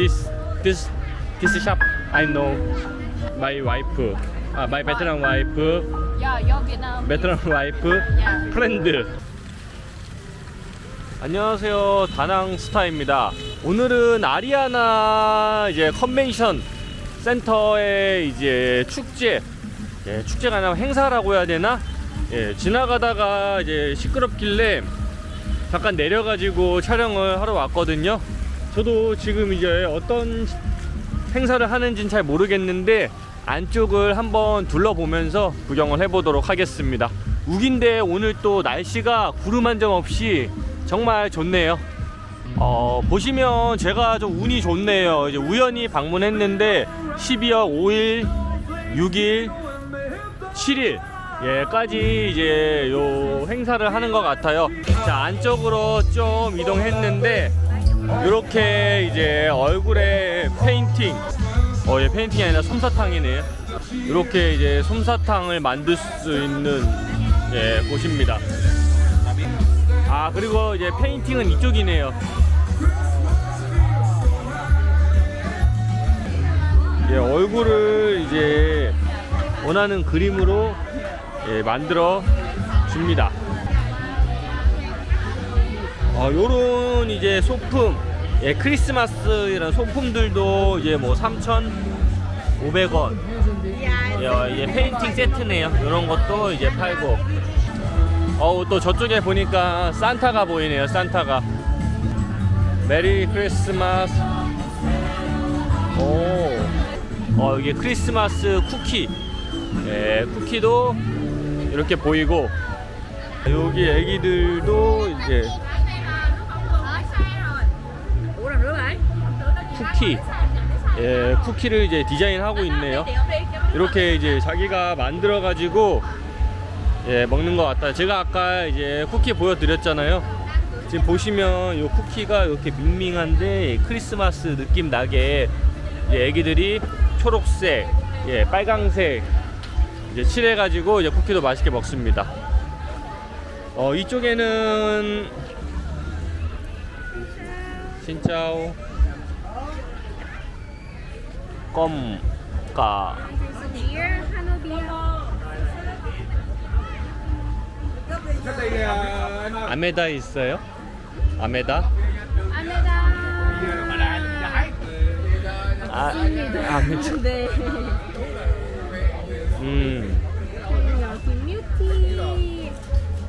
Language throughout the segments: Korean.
this this this shop I know my wife uh, my veteran wife Yeah, your Vietnam. veteran wife Yeah. friend 안녕하세요 다낭 스타입니다 오늘은 아리아나 이제 컨벤션 센터의 이제 축제 예, 축제가 아니라 행사라고 해야 되나 예, 지나가다가 이제 시끄럽길래 잠깐 내려가지고 촬영을 하러 왔거든요 저도 지금 이제 어떤 행사를 하는지는 잘 모르겠는데 안쪽을 한번 둘러보면서 구경을 해보도록 하겠습니다. 우긴데 오늘 또 날씨가 구름 한 점 없이 정말 좋네요. 어, 보시면 제가 좀 운이 좋네요. 이제 우연히 방문했는데 12월 5일, 6일, 7일 예까지 이제 요 행사를 하는 것 같아요. 자 안쪽으로 좀 이동했는데 이렇게 이제 얼굴에 페인팅 어, 예, 페인팅이 아니라 솜사탕이네요. 이렇게 이제 솜사탕을 만들 수 있는 예, 곳입니다. 아, 그리고 이제 페인팅은 이쪽이네요. 예, 얼굴을 이제 원하는 그림으로 예, 만들어 줍니다. 어, 요런 이제 소품, 예, 크리스마스 이런 소품들도 이제 뭐 3,500원. 예, 예, 페인팅 세트네요. 이런 것도 이제 팔고. 어우, 또 저쪽에 보니까 산타가 보이네요, 산타가. 메리 크리스마스. 오. 어, 이게 크리스마스 쿠키. 예, 쿠키도 이렇게 보이고. 여기 애기들도 이제 쿠키. 예 쿠키를 이제 디자인하고 있네요. 이렇게 이제 자기가 만들어 가지고 예 먹는 것 같다. 제가 아까 이제 쿠키 보여드렸잖아요. 지금 보시면 이 쿠키가 이렇게 밍밍한데 크리스마스 느낌 나게 이제 애기들이 초록색 예 빨강색 이제 칠해 가지고 이제 쿠키도 맛있게 먹습니다. 어 이쪽에는 신짜오 껌까 아메다 있어요? 아메다? 아, 아메다. 네. 음, 여기 뮤티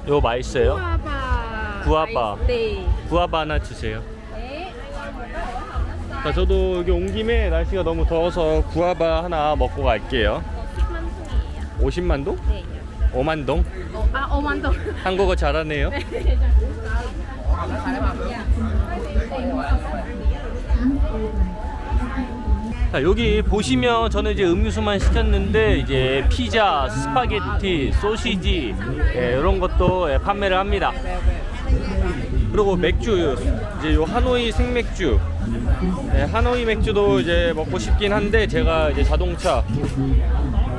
이거 맛있어요? 구아바. 구아바. 네. 구아바 하나 주세요. 네. 자, 저도 여기 온 김에 날씨가 너무 더워서 구아바 하나 먹고 갈게요. 10만 동이에요. 50만 동? 네. 5만 동? 어, 아, 5만 동. 한국어 잘하네요. 자, 여기 보시면 저는 이제 음료수만 시켰는데 이제 피자, 스파게티, 소시지 예, 이런 것도 예, 판매를 합니다. 그리고 맥주 이제 요 하노이 생맥주 예, 하노이 맥주도 이제 먹고 싶긴 한데 제가 이제 자동차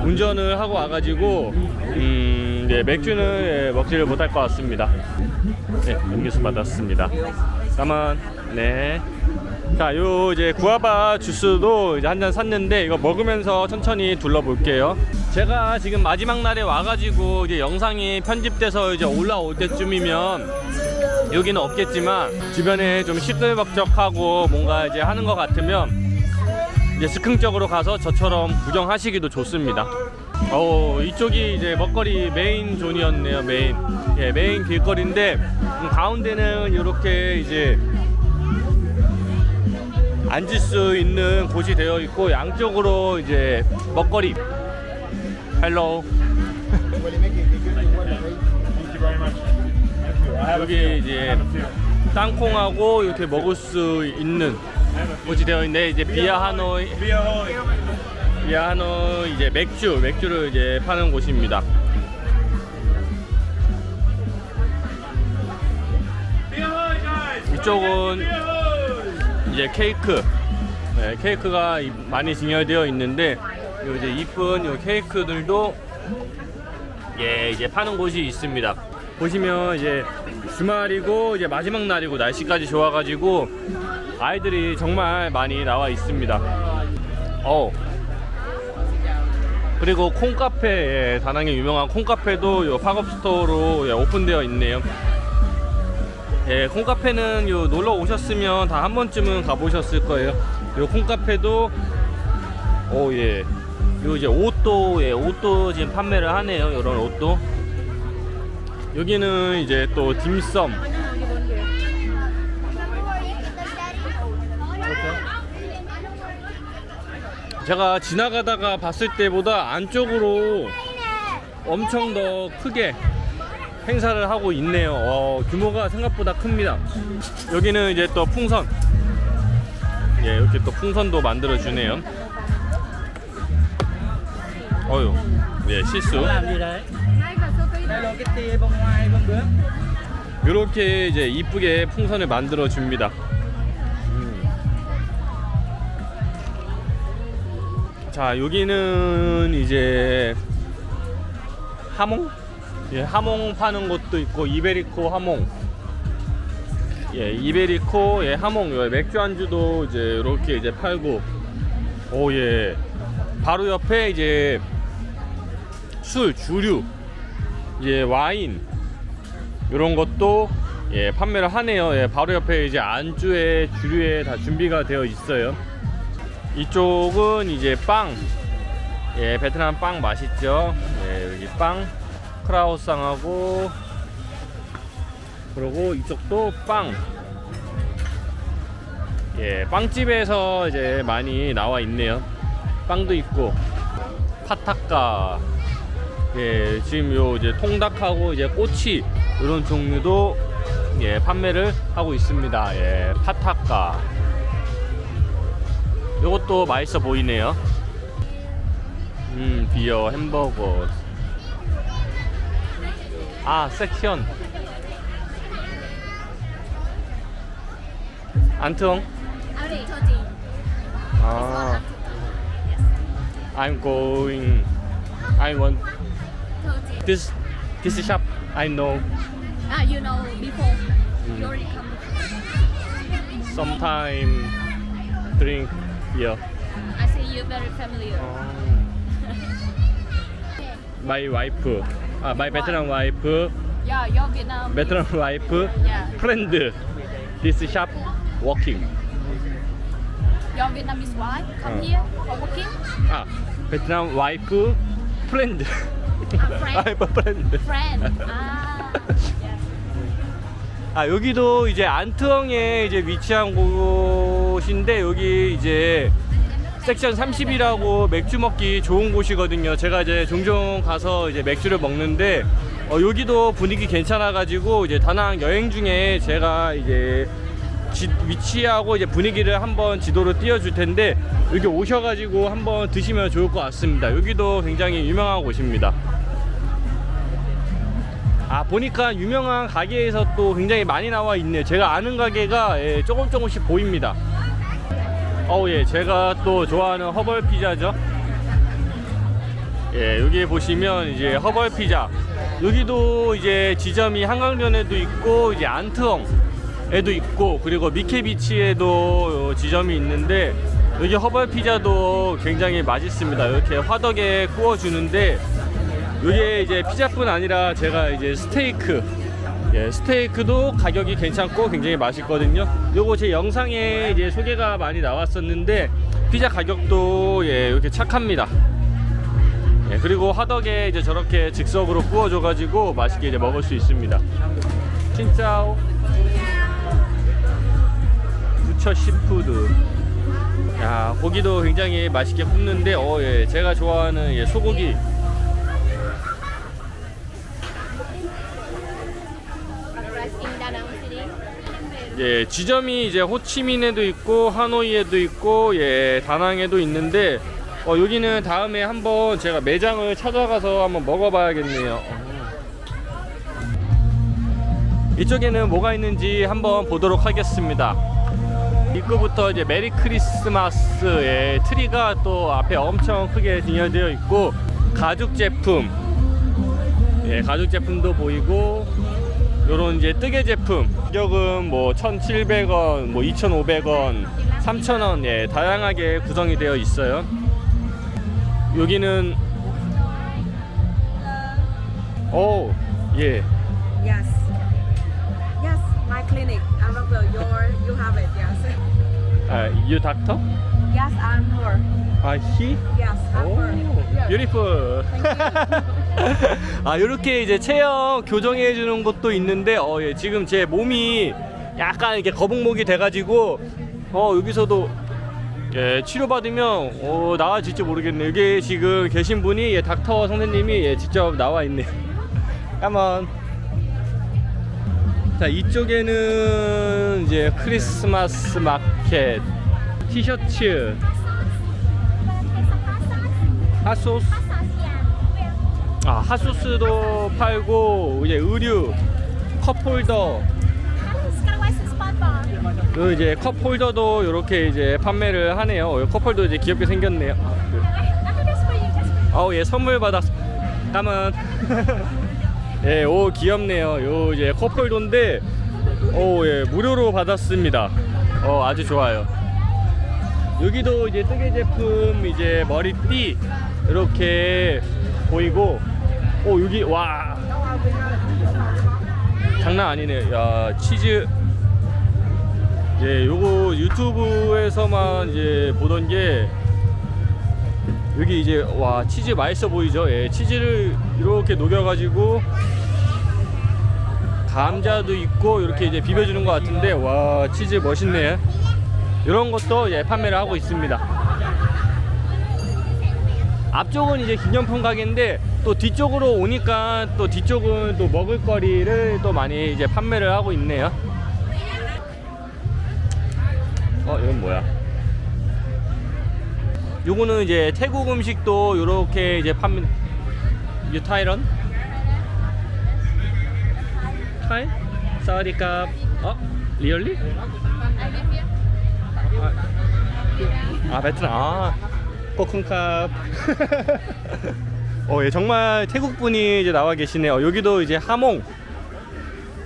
운전을 하고 와가지고 음, 네, 맥주는 예, 먹지를 못할 것 같습니다. 네, 음료수 받았습니다. 가만 네. 자, 요 이제 구아바 주스도 이제 한 잔 샀는데 이거 먹으면서 천천히 둘러볼게요. 제가 지금 마지막 날에 와가지고 이제 영상이 편집돼서 이제 올라올 때쯤이면 여기는 없겠지만 주변에 좀 시끌벅적하고 뭔가 이제 하는 것 같으면 이제 즉흥적으로 가서 저처럼 구경하시기도 좋습니다. 어 이쪽이 이제 먹거리 메인 존이었네요 메인. 예 메인 길거리인데 음, 가운데는 이렇게 이제 앉을 수 있는 곳이 되어 있고 양쪽으로 이제 먹거리. 헬로 여기 이제 땅콩하고 이렇게 먹을 수 있는 곳이 되어 있는데 이제 비아 하노이 비아 하노이 이제 맥주 맥주를 이제 파는 곳입니다. 이쪽은 이제 케이크 네, 케이크가 이- 많이 진열되어 있는데 요 이제 이쁜 요 케이크들도 예 이제 파는 곳이 있습니다. 보시면 이제 주말이고 이제 마지막 날이고 날씨까지 좋아가지고 아이들이 정말 많이 나와 있습니다. 어. 그리고 콩카페 예, 다낭의 유명한 콩카페도 요 팝업 스토어로 예, 오픈되어 있네요. 예, 콩카페는 요 놀러 오셨으면 다 한 번쯤은 가보셨을 거예요. 요 콩카페도 오 예. 요 이제 옷도 예, 옷도 지금 판매를 하네요. 이런 옷도. 여기는 이제 또 딤섬. 제가 지나가다가 봤을 때보다 안쪽으로 엄청 더 크게 행사를 하고 있네요. 어, 규모가 생각보다 큽니다. 여기는 이제 또 풍선. 예, 이렇게 또 풍선도 만들어 주네요. 어유, 예, 실수. 이렇게 이제 이쁘게 풍선을 만들어 줍니다. 음. 자 여기는 이제 하몽? 예, 하몽 파는 곳도 있고 이베리코 하몽. 예, 이베리코 예, 하몽 예, 맥주 안주도 이제 이렇게 이제 팔고 오 예. 바로 옆에 이제 술, 주류, 이제 와인 이런 것도 예, 판매를 하네요. 예, 바로 옆에 이제 안주에 주류에 다 준비가 되어 있어요. 이쪽은 이제 빵. 예, 베트남 빵 맛있죠. 예, 여기 빵 크라우상하고 그리고 이쪽도 빵. 예, 빵집에서 이제 많이 나와 있네요. 빵도 있고 파타카 예, 지금 요 이제 통닭하고 이제 꼬치 이런 종류도 예, 판매를 하고 있습니다. 예, 파타카. 요것도 맛있어 보이네요. 음, 비어 햄버거. 아, 섹션. 안통? 아, I'm going. I want This this shop I know Ah, you know before. You already come before. sometime drink yeah. I see you very familiar. Oh. My wife, uh, my veteran wife, Yeah, your Vietnam. veteran wife, Yeah. friend. This shop walking. Your Vietnamese wife come Uh. here for working. Ah, Vietnam wife, friend. 프렌드. 아. 와이프 프렌드. Ah yeah. 아 여기도 이제 안트엉에 이제 위치한 곳인데 여기 이제 섹션 30이라고 맥주 먹기 좋은 곳이거든요. 제가 이제 종종 가서 이제 맥주를 먹는데 어, 여기도 분위기 괜찮아가지고 이제 다낭 여행 중에 제가 이제 지- 위치하고 이제 분위기를 한번 지도로 띄워줄 텐데 여기 오셔가지고 한번 드시면 좋을 것 같습니다. 여기도 굉장히 유명한 곳입니다. 아 보니까 유명한 가게에서 또 굉장히 많이 나와 있네요. 제가 아는 가게가 예, 조금 조금씩 보입니다. 어우 예, 제가 또 좋아하는 허벌 피자죠. 예, 여기 보시면 이제 허벌 피자. 여기도 이제 지점이 한강변에도 있고 이제 안트엉에도 있고 그리고 미케비치에도 지점이 있는데 여기 허벌 피자도 굉장히 맛있습니다. 이렇게 화덕에 구워 주는데 이게 이제 피자뿐 아니라 제가 이제 스테이크 예, 스테이크도 가격이 괜찮고 굉장히 맛있거든요. 요거 제 영상에 이제 소개가 많이 나왔었는데 피자 가격도 예, 이렇게 착합니다. 예, 그리고 화덕에 이제 저렇게 즉석으로 구워줘가지고 맛있게 이제 먹을 수 있습니다. 진짜오. 부처 시푸드. 야, 고기도 굉장히 맛있게 굽는데, 어, 예, 제가 좋아하는 예, 소고기 예, 지점이 이제 호치민에도 있고 하노이에도 있고 예, 다낭에도 있는데 어, 여기는 다음에 한번 제가 매장을 찾아가서 한번 먹어봐야겠네요. 이쪽에는 뭐가 있는지 한번 보도록 하겠습니다. 입구부터 이제 메리 크리스마스의 트리가 또 앞에 엄청 크게 진열되어 있고 가죽 제품, 예, 가죽 제품도 보이고 요런 이제 뜨개 제품 가격은 뭐 1,700원, 뭐 2,500원, 3,000원 예, 다양하게 구성이 되어 있어요. 여기는 오, 예. Yes. Yes, my clinic. I'm doctor. Your, you have it. Yes. 아, you doctor? Yes, I'm her. 아, he? Yes, I'm 오, her. 뷰티풀. 아, 이렇게 이제 체형 교정해 주는 것도 있는데 어, 예, 지금 제 몸이 약간 이렇게 거북목이 돼 가지고 어, 여기서도 예, 치료받으면 어, 나아질지 모르겠네요. 여기 지금 계신 분이 예, 닥터 선생님이 예, 직접 나와 있네요. 까만. 자, 이쪽에는 이제 크리스마스 마켓 티셔츠 핫소스 아 핫소스도 팔고 이제 의류 컵홀더 그 이제 컵홀더도 이렇게 이제 판매를 하네요. 컵홀더 이제 귀엽게 생겼네요. 아우 예 선물 받았. 까만. 예, 오 귀엽네요. 요 이제 컵홀더인데 오 예 무료로 받았습니다. 어 아주 좋아요. 여기도 이제 뜨개 제품 이제 머리띠 이렇게 보이고 오 여기 와. 장난 아니네. 야 치즈. 예 요거 유튜브에서만 이제 보던 게 여기 이제 와 치즈 맛있어 보이죠? 예 치즈를 이렇게 녹여 가지고 감자도 있고 이렇게 이제 비벼주는 것 같은데 와 치즈 멋있네 이런 것도 예 판매를 하고 있습니다. 앞쪽은 이제 기념품 가게인데 또 뒤쪽으로 오니까 또 뒤쪽은 또 먹을거리를 또 많이 이제 판매를 하고 있네요. 어 이건 뭐야? 요거는 이제 태국 음식도 요렇게 이제 판매 유타이런? 타이? 사와디캅? 어? 리얼리 아 베트남 아 코쿤캅 어, 예, 정말 태국 분이 이제 나와 계시네요. 여기도 이제 하몽.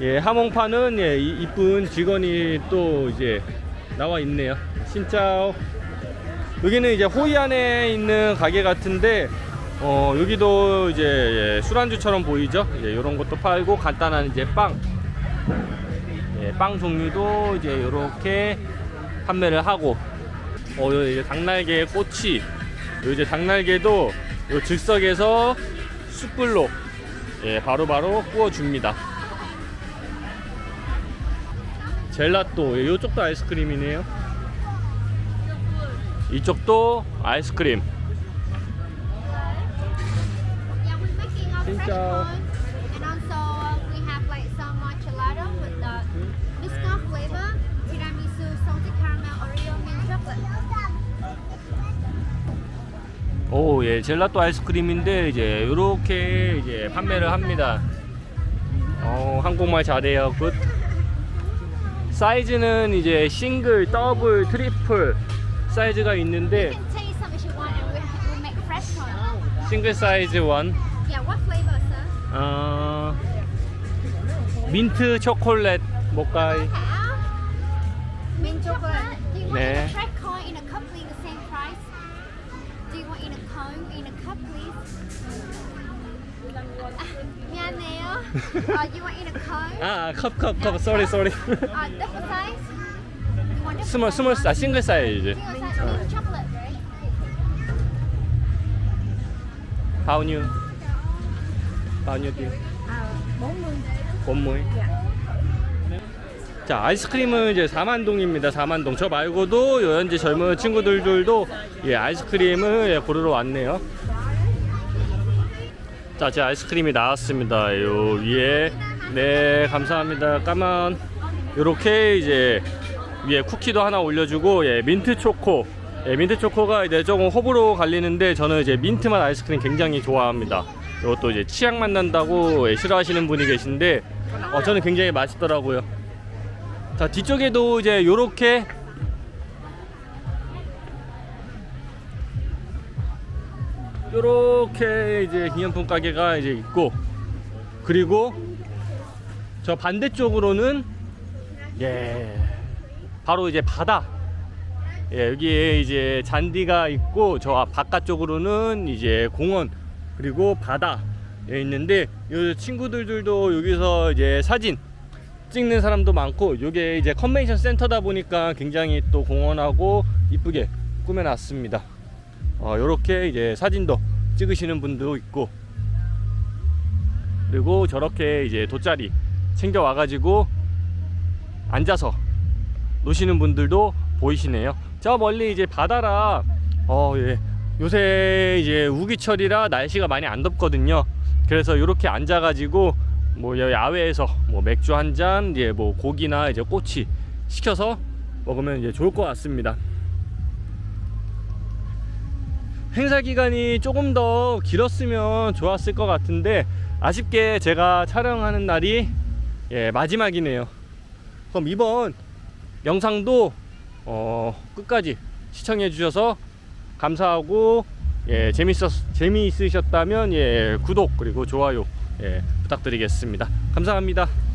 예, 하몽 파는 예, 이- 이쁜 직원이 또 이제 나와 있네요. 신짜오. 여기는 이제 호이안에 있는 가게 같은데 어, 여기도 이제 예, 술안주처럼 보이죠? 예, 이런 것도 팔고 간단한 이제 빵. 예, 빵 종류도 이제 이렇게 판매를 하고 어, 요 이제 닭날개 꼬치 요 이제 닭날개도 요 즉석에서 숯불로 예, 바로 바로 구워줍니다. 젤라또 예, 요쪽도 아이스크림이네요. 이쪽도 아이스크림. We're 오, 예, 젤라또 아이스크림인데 이제 요렇게 이제 판매를 합니다. 어, 한국말 잘해요. 굿. 사이즈는 이제 싱글, 더블, 트리플 사이즈가 있는데. 싱글 사이즈 원? 어, 민트 초콜릿 모카이 want 네. in a fresh cone in a cup, please? The same price. Do you want in a cone in a cup, please? Ah, 미안해요. Uh, you want in a cone? 아, 컵, 컵, 컵, 쏘리, 쏘리. Uh, double size? You want double 스몰, 스몰, one? 아, 싱글 사이즈. Single size chocolate, right? À, 40. 원모이. Dạ. 자, 아이스크림은 이제 4만동입니다. 4만동. 저 말고도 요 현재 젊은 친구들도 예, 아이스크림을 예, 고르러 왔네요. 자, 제 아이스크림이 나왔습니다. 요 위에 네, 감사합니다. 까만 요렇게 이제 위에 쿠키도 하나 올려주고 예, 민트 초코. 예, 민트 초코가 이제 조금 호불호 갈리는데 저는 이제 민트 맛 아이스크림 굉장히 좋아합니다. 이것도 이제 치약 맛 난다고 예, 싫어하시는 분이 계신데 어, 저는 굉장히 맛있더라고요. 자 뒤쪽에도 이제 요렇게 요렇게 이제 기념품 가게가 이제 있고 그리고 저 반대쪽으로는 예 바로 이제 바다 예 여기에 이제 잔디가 있고 저 앞- 바깥쪽으로는 이제 공원 그리고 바다 예, 있는데 요 친구들도 여기서 이제 사진 찍는 사람도 많고 요게 이제 컨벤션 센터다 보니까 굉장히 또 공원하고 이쁘게 꾸며놨습니다. 어, 요렇게 이제 사진도 찍으시는 분도 있고 그리고 저렇게 이제 돗자리 챙겨 와 가지고 앉아서 노시는 분들도 보이시네요. 저 멀리 이제 바다라 어 예. 요새 이제 우기철이라 날씨가 많이 안 덥거든요. 그래서 이렇게 앉아 가지고 뭐 야외에서 뭐 맥주 한 잔, 이제 뭐 고기나 이제 꼬치 시켜서 먹으면 이제 좋을 것 같습니다. 행사 기간이 조금 더 길었으면 좋았을 것 같은데 아쉽게 제가 촬영하는 날이 예, 마지막이네요. 그럼 이번 영상도 어, 끝까지 시청해 주셔서 감사하고 예, 재밌었 재미있으셨다면 예, 구독 그리고 좋아요 예, 부탁드리겠습니다. 감사합니다.